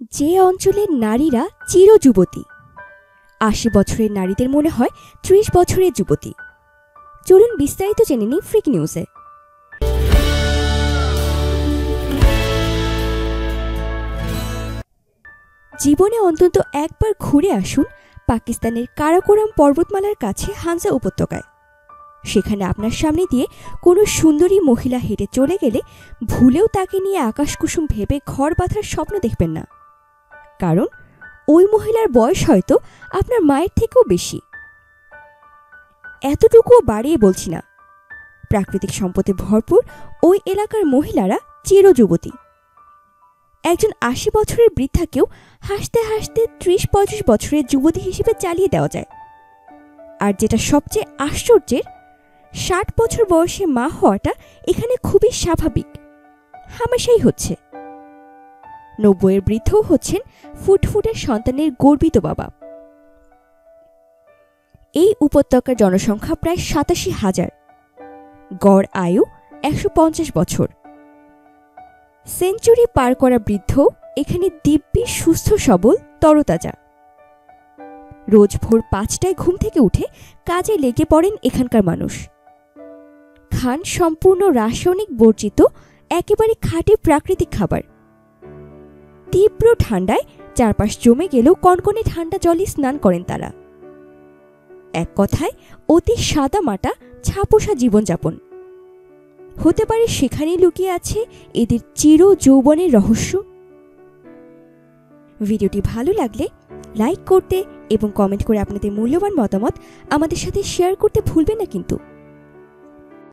যে অঞ্চলের নারীরা চির যুবতী আশি বছরের নারীদের মনে হয় ত্রিশ বছরের যুবতী। চলুন বিস্তারিত জেনে নিই ফ্রিক নিউজে জীবনে অন্তত একবার ঘুরে আসুন পাকিস্তানের কারাকোরাম পর্বতমালার কাছে হানসা উপত্যকায়। সেখানে আপনার সামনে দিয়ে কোনো সুন্দরী মহিলা হেঁটে চলে গেলে ভুলেও তাকে নিয়ে আকাশকুসুম ভেবে ঘর বাঁধার স্বপ্ন দেখবেন না। কারণ ওই মহিলার বয়স হয়তো আপনার মায়ের থেকেও বেশি। এতটুকুও বাড়িয়ে বলছি না। প্রাকৃতিক সম্পদে ভরপুর ওই এলাকার মহিলারা চিরযুবতী। একজন আশি বছরের বৃদ্ধাকেও হাসতে হাসতে ত্রিশ পঁয়ত্রিশ বছরের যুবতী হিসেবে চালিয়ে দেওয়া যায়। আর যেটা সবচেয়ে আশ্চর্যের, ষাট বছর বয়সে মা হওয়াটা এখানে খুবই স্বাভাবিক। হামেশাই হচ্ছে। নব্বইয়ের বৃদ্ধও হচ্ছেন ফুটফুটের সন্তানের গর্বিত বাবা। এই উপত্যকার জনসংখ্যা প্রায় সাতাশি হাজার। গড় আয়ু একশো পঞ্চাশ বছর। সেঞ্চুরি পার করা বৃদ্ধ এখানে দিব্যি, সুস্থ, সবল, তরতাজা। রোজ ভোর পাঁচটায় ঘুম থেকে উঠে কাজে লেগে পড়েন এখানকার মানুষ। খান সম্পূর্ণ রাসায়নিক বর্জিত, একেবারে খাঁটি প্রাকৃতিক খাবার। ঠান্ডায় চারপাশ জমে গেলেও কনকনে ঠান্ডা জলে স্নান করেন তারা। এক কথায়, অতি সাদা মাটা ছাপোষা জীবনযাপন। হতে পারে সেখানেই লুকিয়ে আছে এদের চির যৌবনের রহস্য। ভিডিওটি ভালো লাগলে লাইক করতে এবং কমেন্ট করে আপনাদের মূল্যবান মতামত আমাদের সাথে শেয়ার করতে ভুলবেন না কিন্তু।